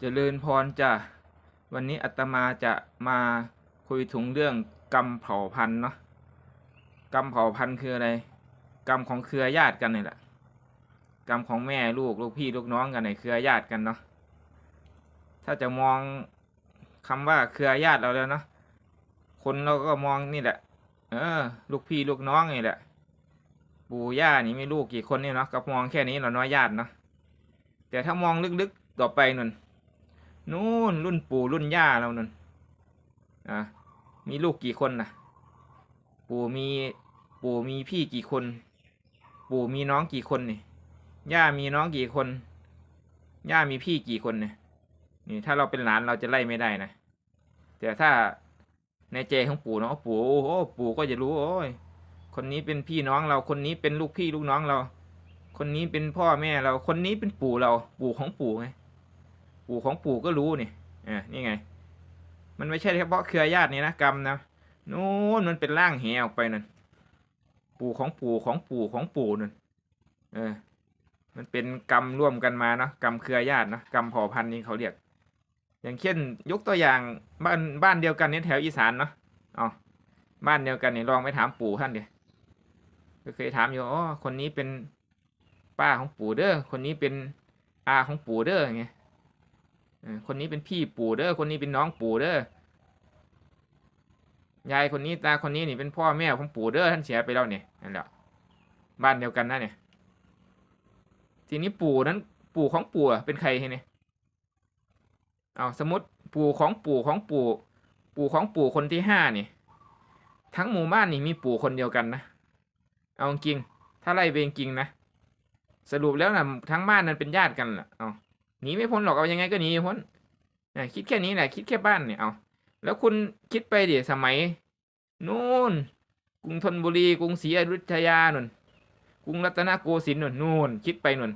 เจริญพรจ้ะวันนี้อาตมาจะมาคุยถึงเรื่องกรรมเผ่าพันธุ์เนาะกรรมเผ่าพันธุ์คืออะไร กรรมของเครือญาติกันนี่แหละกรรมของแม่ลูกลูกพี่ลูกน้องกันในเครือญาติกันเนาะถ้าจะมองคำว่าเครือญาติเราแล้วเนาะคนเราก็มองนี่แหละ เออ ลูกพี่ลูกน้องนี่แหละ ปู่ย่านี่ไม่ลูกกี่คนนี่เนาะก็มองแค่นี้เราน้อยญาติเนาะแต่ถ้ามองลึกๆต่อไปนุ่น นู่นรุ่นปู่รุ่นย่าเรานั่นอะมีลูกกี่คนนะปู่มีปู่มีพี่กี่คน ปู่มีน้องกี่คนนี่ย่ามีน้องกี่คน ย่ามีพี่กี่คนเนี่ยนี่ถ้าเราเป็นหลานเราจะไล่ไม่ได้นะแต่ถ้าในใจของปู่เนาะปู่โอ้โหปู่ก็จะรู้โอ้ยคนนี้เป็นพี่น้องเราคนนี้เป็นลูกพี่ลูกน้องเรา คนนี้เป็นพ่อแม่เราคนนี้เป็นปู่เรา ปู่ของปู่ไง ปู่ของปู่ก็รู้นี่อ่านี่ไง มันไม่ใช่เฉพาะเครือญาตินี่นะกรรมนะนู้นมันเป็นร่างแหออกไปนั่นปู่ของปู่ของปู่ของปู่นั่นเออ มันเป็นกรรมร่วมกันมาเนาะกรรมเครือญาตินะกรรมเผ่าพันธุ์นี่เขาเรียก อย่างเช่น ยกตัวอย่างบ้านบ้านเดียวกันนี่แถวอีสานเนาะอ๋อบ้านเดียวกันนี่ลองไปถามปู่ท่านเดียก็เคยถามอยู่อ๋อคนนี้เป็นป้าของปู่เด้อคนนี้เป็นอาของปู่เด้อไง คนนี้เป็นพี่ปู่เด้อ คนนี้เป็นน้องปู่เด้อ ยายคนนี้ตาคนนี้นี่เป็นพ่อแม่ของปู่เด้อท่านเสียไปแล้วเนี่ยนั่นแหละบ้านเดียวกันนะเนี่ย ทีนี้ปู่นั้นปู่ของปู่เป็นใครทีนี่เอาสมมติปู่ของปู่ของปู่ ปู่ของปู่คนที่ห้านี่ ทั้งหมู่บ้านนี่มีปู่คนเดียวกันนะ เอาจริง ถ้าไล่ไปจริงนะ สรุปแล้วนะทั้งบ้านนั้นเป็นญาติกันแหละเอา หนีไม่พ้นหรอกเอายังไงก็หนีพ้นนะคิดแค่นี้แหละคิดแค่บ้านเนี่ยเอาแล้วคุณคิดไปดิสมัยนู่นกรุงธนบุรีกรุงศรีอยุธยานุ่นกรุงรัตนโกสินทร์นุ่นนู่นคิดไปนุ่น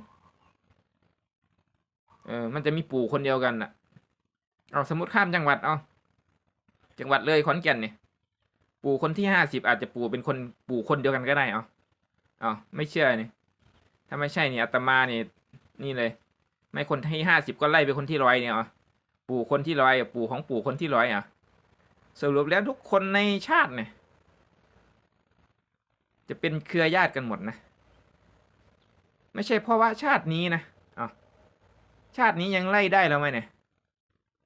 เออมันจะมีปู่คนเดียวกันน่ะเอาสมมติข้ามจังหวัดเอาจังหวัดเลยขอนแก่นเนี่ยปู่คนที่ห้าสิบอาจจะปู่เป็นคนปู่คนเดียวกันก็ได้เอาเอาไม่เชื่อนี่ถ้าไม่ใช่นี่อาตมาเนี่ยนี่เลย ไม่คนที่ห้าสิบก็ไล่ไปคนที่ร้อยเนี่ยอะปู่คนที่ร้อยปู่ของปู่คนที่ร้อยอะสรุปแล้วทุกคนในชาติเนี่ย จะเป็นเครือญาติกันหมดนะ ไม่ใช่เพราะว่าชาตินี้นะอ๋อชาตินี้ยังไล่ได้แล้วไหมเนี่ย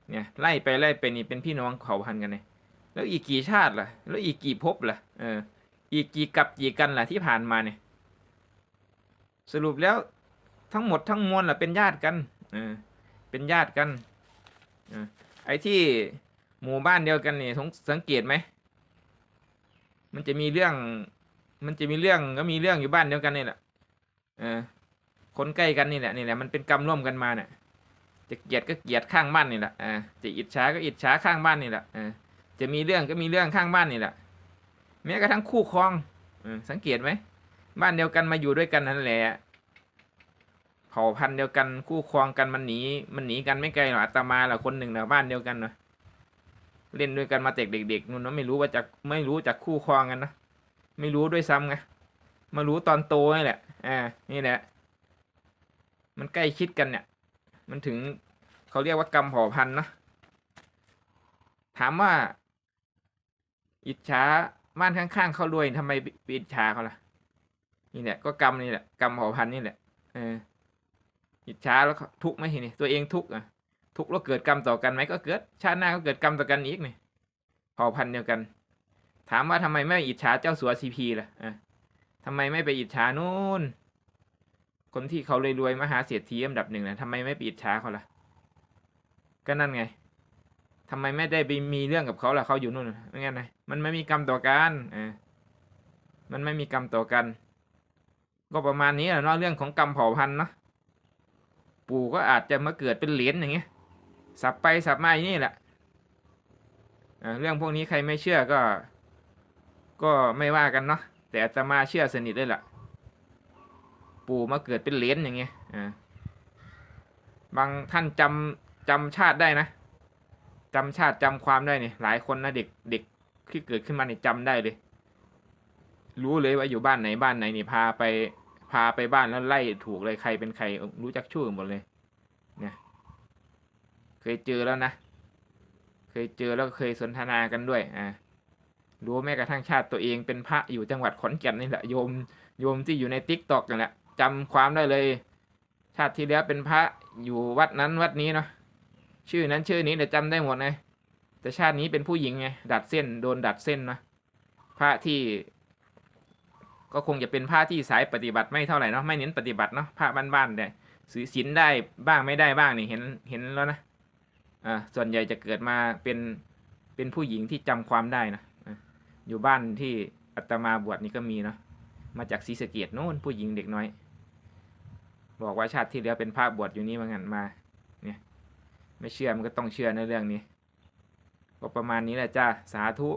เนี่ยไล่ไปไล่ไปนี่เป็นพี่น้องเผ่าพันธุ์กันเนี่ยแล้วอีกกี่ชาติล่ะ แล้วอีกกี่ภพล่ะ เออ อีกกี่กับกี่กันล่ะที่ผ่านมาเนี่ย สรุปแล้ว ทั้งหมดทั้งมวลแหละเป็นญาติกันเออเป็นญาติกันอไอ้ที่หมู่บ้านเดียวกันนี่สงสังเกตไหมมันจะมีเรื่อง มันจะมีเรื่องก็มีเรื่องอยู่บ้านเดียวกันนี่แหละเออคนใกล้กันนี่แหละนี่แหละมันเป็นกรรมร่วมกันมาเนี่ยจะเกลียดก็เกลียดข้างบ้านนี่แหละเออจะอิจฉาก็อิจฉาข้างบ้านนี่แหละเออจะมีเรื่องก็มีเรื่องข้างบ้านนี่แหละแม้กระทั่งคู่ครองอสังเกตไหมบ้านเดียวกันมาอยู่ด้วยกันนั่นแหละ เผ่าพันธุ์เดียวกันคู่ครองกันมันหนีมันหนีกันไม่ไกลหรอกอาตมาละคนหนึ่งนะบ้านเดียวกันนะเล่นด้วยกันมาแต่เด็กๆนู่นนะไม่รู้ว่าจะไม่รู้จากคู่ครองกันนะไม่รู้ด้วยซ้ำไงมารู้ตอนโตนี่แหละอ่านี่แหละ มันใกล้คิดกันเนี่ย มันถึงเขาเรียกว่ากรรมเผ่าพันธุ์นะถามว่า อิจฉาบ้านข้างๆเขารวยทำไมปอิจฉาเขาล่ะนี่แหละก็กรรมนี่แหละกรรมเผ่าพันธุ์นี่แหละเออ อิจฉาแล้วทุกข์ไหมทีนี่ตัวเองทุกข์อะทุกข์แล้วเกิดกรรมต่อกันไหมก็เกิด ชาติหน้าก็เกิดกรรมต่อกันอีกนี่เผ่าพันธุ์เดียวกัน ถามว่าทำไมไม่อิจฉาเจ้าสัวซีพีล่ะอะทำไมไม่ไปอิจฉานู่น คนที่เขารวยๆมหาเศรษฐีอันดับหนึ่งนะทำไมไม่ไปอิจฉาเขาล่ะ ก็นั่นไงทำไมไม่ได้ไปมีเรื่องกับเขาล่ะเขาอยู่นู่นไม่งั้นไงมันไม่มีกรรมต่อกันอ่ามันไม่มีกรรมต่อกัน ก็ประมาณนี้แหละเนาะเรื่องของกรรมเผ่าพันธุ์เนาะ ปู่ก็อาจจะมาเกิดเป็นเหรียญอย่างเงี้ยสับไปสับมาอย่างนี้แหละเรื่องพวกนี้ใครไม่เชื่อก็ ก็ไม่ว่ากันเนาะแต่อาตมาเชื่อสนิทเลยล่ะ ปู่มาเกิดเป็นเหรียญอย่างเงี้ยบางท่านจำจำชาติได้นะจำชาติจำความได้เนี่ยหลายคนนะเด็กเด็กที่เกิดขึ้นมาเนี่ยจำได้เลย รู้เลยว่าอยู่บ้านไหนบ้านไหนนี่พาไป พาไปบ้านแล้วไล่ถูกเลยใครเป็นใครรู้จักชื่อหมดเลยเนี่ยเคยเจอแล้วนะ เคยเจอแล้วเคยสนทนากันด้วยอ่ารู้แม้กระทั่งชาติตัวเองเป็นพระอยู่จังหวัดขอนแก่นนี่แหละโยมโยมที่อยู่ในติ๊กต็อกนั่นแหละจำความได้เลย ชาติที่แล้วเป็นพระอยู่วัดนั้นวัดนี้เนาะชื่อนั้นชื่อนี้เดี๋ยวจำได้หมดเลยแต่ชาตินี้เป็นผู้หญิงไงดัดเส้นโดนดัดเส้นนะพระที่ ก็คงจะเป็นพระที่สายปฏิบัติไม่เท่าไหร่เนาะไม่เน้นปฏิบัติเนาะพระบ้านๆเนี่ยสือศีลได้บ้างไม่ได้บ้างนี่เห็นเห็นแล้วนะอ่าส่วนใหญ่จะเกิดมาเป็นเป็นผู้หญิงที่จำความได้นะอยู่บ้านที่อาตมาบวชนี่ก็มีเนาะมาจากศรีสะเกียดโน่นผู้หญิงเด็กน้อย บอกว่าชาติที่แล้วเป็นพระบวชอยู่นี่มางันมาเนี่ยไม่เชื่อมันก็ต้องเชื่อในเรื่องนี้ก็ประมาณนี้แหละจ้าสาธุ